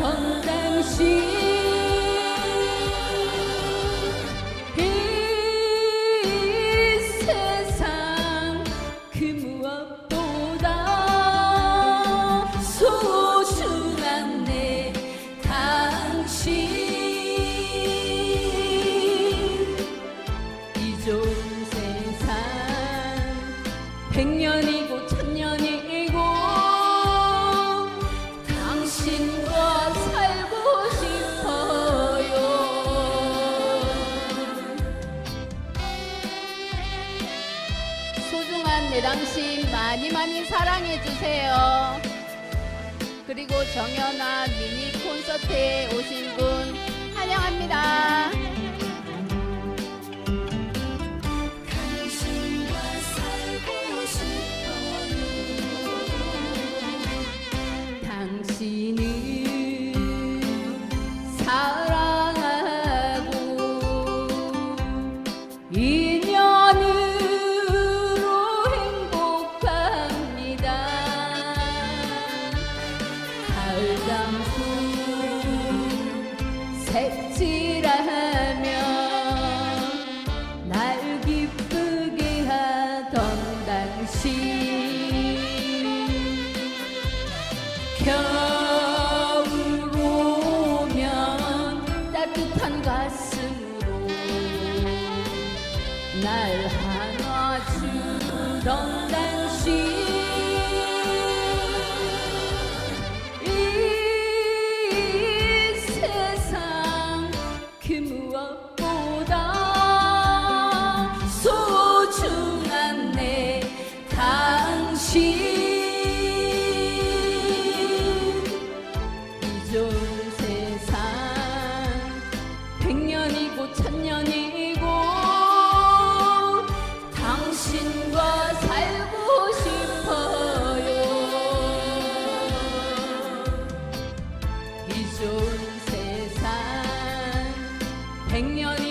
하던 당신 이 세상 그 무엇보다 소중한 내 당신. 이 좋은 세상 백년이 소중한 내 당신 많이 많이 사랑해 주세요. 그리고 정연아 미니 콘서트에 오신 분 환영합니다. 당신을 사랑하고 장수 색칠하며 날 기쁘게 하던 당신. 겨울 오면 따뜻한 가슴으로 날 안아주던 당신 그 무엇보다 소중한 내 당신. 이좋은 세상 백년이고 천년이 朋友。